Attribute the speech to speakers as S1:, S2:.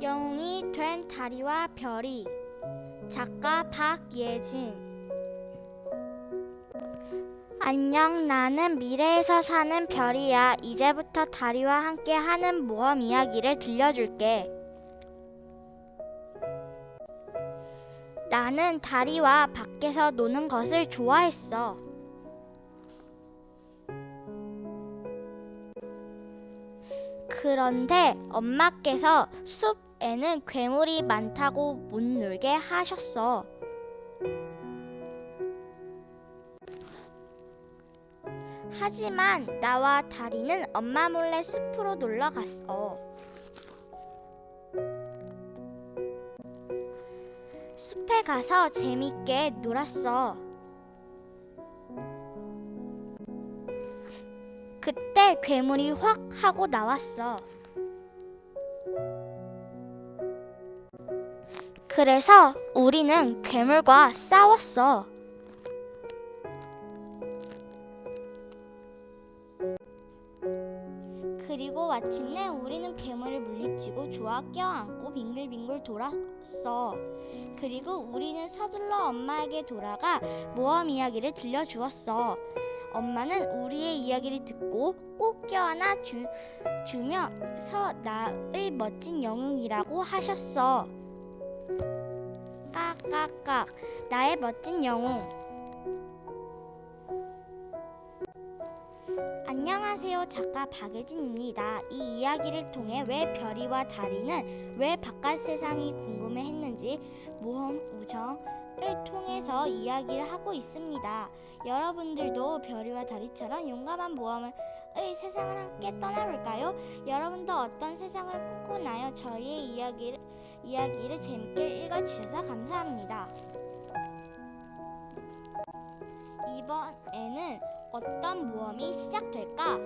S1: 영웅이 된 다리와 별이 작가 박예진. 안녕 나는 미래에서 사는 별이야. 이제부터 다리와 함께 하는 모험 이야기를 들려줄게. 나는 다리와 밖에서 노는 것을 좋아했어 그런데 엄마께서 숲에는 괴물이 많다고 못 놀게 하셨어. 하지만 나와 다리는 엄마 몰래 숲으로 놀러 갔어. 숲에 가서 재밌게 놀았어. 그때 괴물이 확 하고 나왔어. 그래서 우리는 괴물과 싸웠어. 그리고 마침내 우리는 괴물을 물리치고 좋아 껴안고 빙글빙글 돌았어. 그리고 우리는 서둘러 엄마에게 돌아가 모험 이야기를 들려주었어. 엄마는 우리의 이야기를 듣고 꼭 껴안아 주, 주며 서 나의 멋진 영웅이라고 하셨어. 까까까 나의 멋진 영웅. 안녕하세요 작가 박예진입니다. 이 이야기를 통해 왜 별이와 다리는 왜 바깥 세상이 궁금해 했는지 모험 우정을 통해서 이야기를 하고 있습니다. 여러분들도 별이와 다리처럼 용감한 모험을 의 세상을 함께 떠나볼까요? 여러분도 어떤 세상을 꿈꾸나요? 저희의 이야기를 이야기를 재밌게 읽어주셔서 감사합니다. 이번에는 어떤 모험이 시작될까?